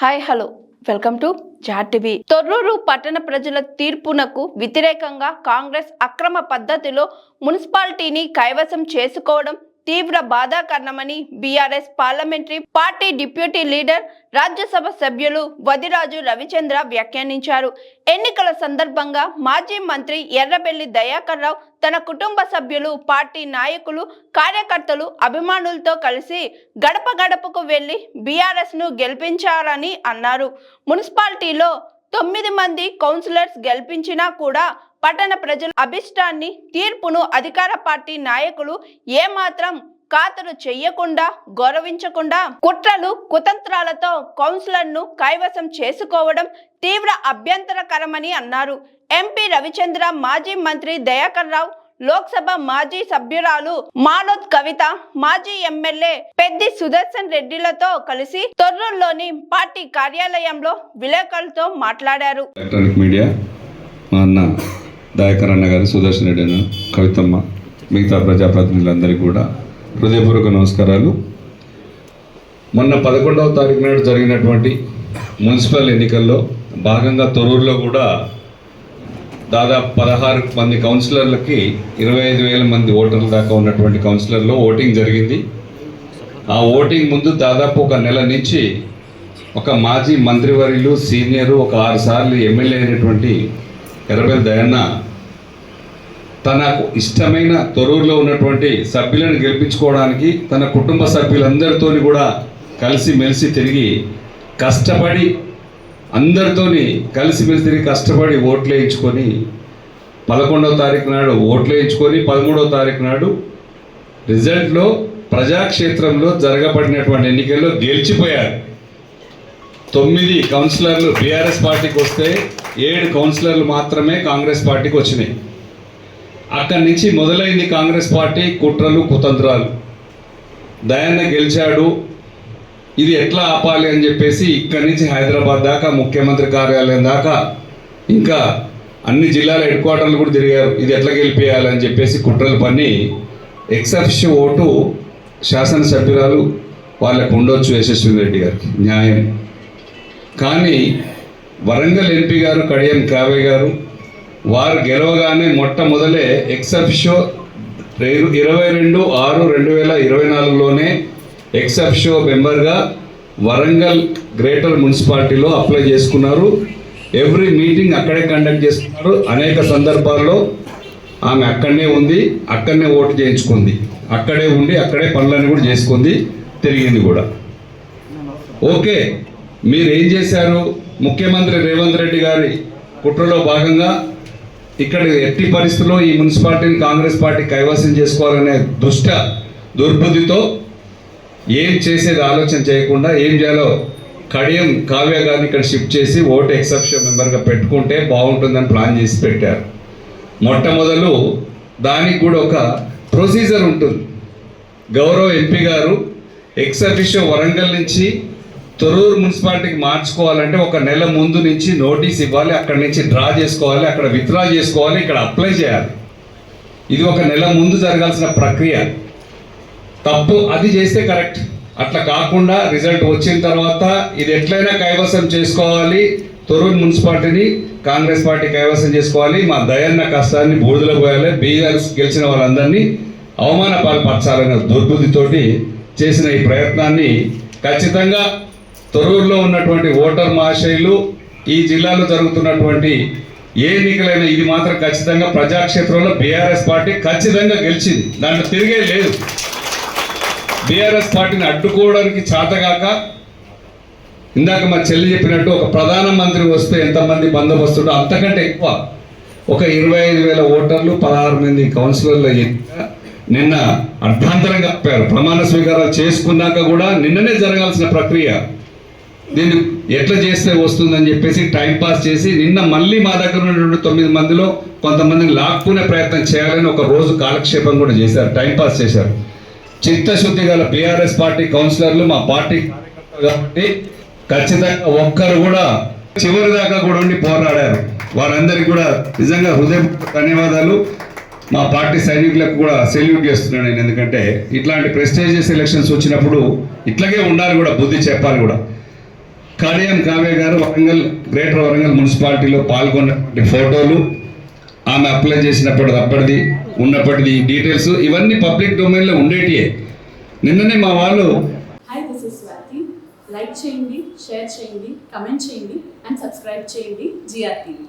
Hi hello. Welcome to జాట్ తొర్రూరు పట్టణ ప్రజల తీర్పునకు వ్యతిరేకంగా కాంగ్రెస్ అక్రమ పద్ధతిలో మున్సిపాలిటీని కైవసం చేసుకోవడం తీవ్ర బాధాకరణమని BRS parliamentary party deputy leader Rajya Sabha సభ్యులు వదిరాజు రవిచంద్ర వ్యాఖ్యానించారు. ఎన్నికల సందర్భంగా మాజీ మంత్రి ఎర్రబెల్లి దయాకర్ రావు తన కుటుంబ సభ్యులు పార్టీ నాయకులు కార్యకర్తలు అభిమానులతో కలిసి గడప గడపకు వెళ్ళి బీఆర్ఎస్ను గెలిపించాలని అన్నారు. మున్సిపాలిటీలో తొమ్మిది మంది కౌన్సిలర్స్ గెలిపించినా కూడా పట్టణ ప్రజల అభిష్టాన్ని తీర్పును అధికార పార్టీ నాయకులు ఏమాత్రం ఖాతరు చెయ్యకుండా గౌరవించకుండా కుట్రలు కుతంత్రాలతో కౌన్సిలర్ను కైవసం చేసుకోవడం తీవ్ర అభ్యంతరకరమని అన్నారు. ఎంపీ రవిచంద్ర మాజీ మంత్రి దయాకర్ రావు లోక్సభ మాజీ సభ్యురాలు మానోద్ కవిత మాజీ ఎమ్మెల్యే పెద్ది సుదర్శన్ రెడ్డిలతో కలిసి తొర్రూరులోని పార్టీ కార్యాలయంలో విలేకరులతో మాట్లాడారు. ఎలక్ట్రానిక్ మీడియా మా అన్న దయాకర్ అన్న గారు సుదర్శన్ రెడ్డి అన్న కవితమ్మ మిగతా ప్రజాప్రతినిధులందరికీ కూడా హృదయపూర్వక నమస్కారాలు. మొన్న పదకొండవ తారీఖు నాడు జరిగినటువంటి మున్సిపల్ ఎన్నికల్లో భాగంగా తొరూరులో కూడా దాదాపు పదహారు మంది కౌన్సిలర్లకి ఇరవై ఐదు వేల మంది ఓటర్ల దాకా ఉన్నటువంటి కౌన్సిలర్లో ఓటింగ్ జరిగింది. ఆ ఓటింగ్ ముందు దాదాపు ఒక నెల నుంచి ఒక మాజీ మంత్రివర్యులు సీనియరు ఒక ఆరు సార్లు ఎమ్మెల్యే అయినటువంటి ఎర్రబెల్ దయన్న తనకు ఇష్టమైన తొరూరులో ఉన్నటువంటి సభ్యులను గెలిపించుకోవడానికి తన కుటుంబ సభ్యులందరితోని కూడా కలిసి మెలిసి తిరిగి కష్టపడి అందరితోని కలిసిమెలిసి కష్టపడి ఓట్లు వేయించుకొని పదకొండవ తారీఖు నాడు ఓట్లు వేయించుకొని పదమూడవ తారీఖు నాడు రిజల్ట్లో ప్రజాక్షేత్రంలో జరగబడినటువంటి ఎన్నికల్లో గెలిచిపోయారు. తొమ్మిది కౌన్సిలర్లు బీఆర్ఎస్ పార్టీకి వస్తే ఏడు కౌన్సిలర్లు మాత్రమే కాంగ్రెస్ పార్టీకి వచ్చినాయి. అక్కడి నుంచి మొదలైంది కాంగ్రెస్ పార్టీ కుట్రలు కుతంత్రాలు. దయాన్న గెలిచాడు ఇది ఎట్లా ఆపాలి అని చెప్పేసి ఇక్కడి నుంచి హైదరాబాద్ దాకా ముఖ్యమంత్రి కార్యాలయం దాకా ఇంకా అన్ని జిల్లాల హెడ్ క్వార్టర్లు కూడా తిరిగారు. ఇది ఎట్లా గెలిపేయాలని చెప్పేసి కుట్రలు పని ఎక్సెప్ష ఓటు శాసనసభ్యురాలు వాళ్ళకు ఉండొచ్చు యశస్వి రెడ్డి గారికి. న్యాయం. కానీ వరంగల్ ఎంపీ గారు కడియం కావే గారు వారు గెలవగానే మొట్టమొదలే ఎక్సెప్షో ఇరవై రెండు ఆరు రెండు వేల ఇరవై నాలుగులోనే ఎక్సెప్షో మెంబర్గా వరంగల్ గ్రేటర్ మున్సిపాలిటీలో అప్లై చేసుకున్నారు. ఎవ్రీ మీటింగ్ అక్కడే కండక్ట్ చేసుకున్నారు అనేక సందర్భాల్లో ఆమె అక్కడనే ఉంది అక్కడనే ఓటు చేయించుకుంది. అక్కడే ఉండి అక్కడే పనులన్నీ కూడా చేసుకుంది తిరిగింది కూడా. ఓకే మీరు ఏం చేశారు? ముఖ్యమంత్రి రేవంత్ రెడ్డి గారి కుట్రలో భాగంగా ఇక్కడ ఎట్టి పరిస్థితుల్లో ఈ మున్సిపాలిటీని కాంగ్రెస్ పార్టీ కైవసం చేసుకోవాలనే దుష్ట దుర్బుద్ధితో ఏం చేసేది ఆలోచన చేయకుండా ఏం చేయాలో కడియం కావ్య గారిని ఇక్కడ షిఫ్ట్ చేసి ఓటు ఎక్సెప్షన్ మెంబర్గా పెట్టుకుంటే బాగుంటుందని ప్లాన్ చేసి పెట్టారు. మొట్టమొదలు దానికి కూడా ఒక ప్రొసీజర్ ఉంటుంది. గౌరవ ఎంపీ గారు ఎక్సఫిషియో వరంగల్ నుంచి తొరూరు మున్సిపాలిటీకి మార్చుకోవాలంటే ఒక నెల ముందు నుంచి నోటీస్ ఇవ్వాలి అక్కడ నుంచి డ్రా చేసుకోవాలి అక్కడ విత్డ్రా చేసుకోవాలి ఇక్కడ అప్లై చేయాలి. ఇది ఒక నెల ముందు జరగాల్సిన ప్రక్రియ. తప్పు అది చేస్తే కరెక్ట్. అట్లా కాకుండా రిజల్ట్ వచ్చిన తర్వాత ఇది ఎట్లయినా కైవసం చేసుకోవాలి. తొరూరు మున్సిపాలిటీని కాంగ్రెస్ పార్టీ కైవసం చేసుకోవాలి. మా దయన్న కష్టాన్ని బూడిదలో పోయాలి. బీఆర్ఎస్ గెలిచిన వాళ్ళందరినీ అవమాన పాల్పరచాలనే దుర్బుద్ధితోటి చేసిన ఈ ప్రయత్నాన్ని ఖచ్చితంగా తొరూరులో ఉన్నటువంటి ఓటర్ మహాశైలు ఈ జిల్లాలో జరుగుతున్నటువంటి ఏ ఎన్నికలైనా ఇది మాత్రం ఖచ్చితంగా ప్రజాక్షేత్రంలో బీఆర్ఎస్ పార్టీ ఖచ్చితంగా గెలిచింది. దాంట్లో తిరిగే లేదు. బీఆర్ఎస్ పార్టీని అడ్డుకోవడానికి చేతగాక ఇందాక మా చెల్లి చెప్పినట్టు ఒక ప్రధానమంత్రి వస్తే ఎంతమంది బందోబస్తుంటో అంతకంటే ఎక్కువ ఒక ఇరవై ఐదు వేల ఓటర్లు పదహారు మంది కౌన్సిలర్ల నిన్న అర్థాంతరంగా చెప్పారు. ప్రమాణ స్వీకారాలు చేసుకున్నాక కూడా నిన్ననే జరగాల్సిన ప్రక్రియ. దీన్ని ఎట్లా చేస్తే వస్తుందని చెప్పేసి టైం పాస్ చేసి నిన్న మళ్ళీ మా దగ్గర ఉన్నటువంటి తొమ్మిది మందిలో కొంతమందిని లాక్కునే ప్రయత్నం చేయాలని ఒక రోజు కాలక్షేపం కూడా చేశారు. టైం పాస్ చేశారు. చిత్తశుద్ధి గల బీఆర్ఎస్ పార్టీ కౌన్సిలర్లు మా పార్టీ కాబట్టి ఖచ్చితంగా ఒక్కరు కూడా చివరి దాకా కూడా ఉండి పోరాడారు. వారందరికీ కూడా నిజంగా హృదయ ధన్యవాదాలు. మా పార్టీ సైనికులకు కూడా సెల్యూట్ చేస్తున్నాను నేను. ఎందుకంటే ఇట్లాంటి ప్రెస్టేజియస్ ఎలక్షన్స్ వచ్చినప్పుడు ఇట్లాగే ఉండాలి కూడా బుద్ధి చెప్పాలి కూడా. కడియం కావ్య గారు వరంగల్ గ్రేటర్ వరంగల్ మున్సిపాలిటీలో పాల్గొన్నటువంటి ఫోటోలు ఆమె అప్లై చేసినప్పుడు అప్పటిది ఉన్నప్పటిది డీటెయిల్స్ ఇవన్నీ పబ్లిక్ డొమైన్లో ఉండేటియే. నిన్ననే మా వాళ్ళు hi this is Swathi like చేయండి షేర్ చేయండి కమెంట్ చేయండి అండ్ సబ్స్క్రైబ్ చేయండి జిఆర్ టీవీ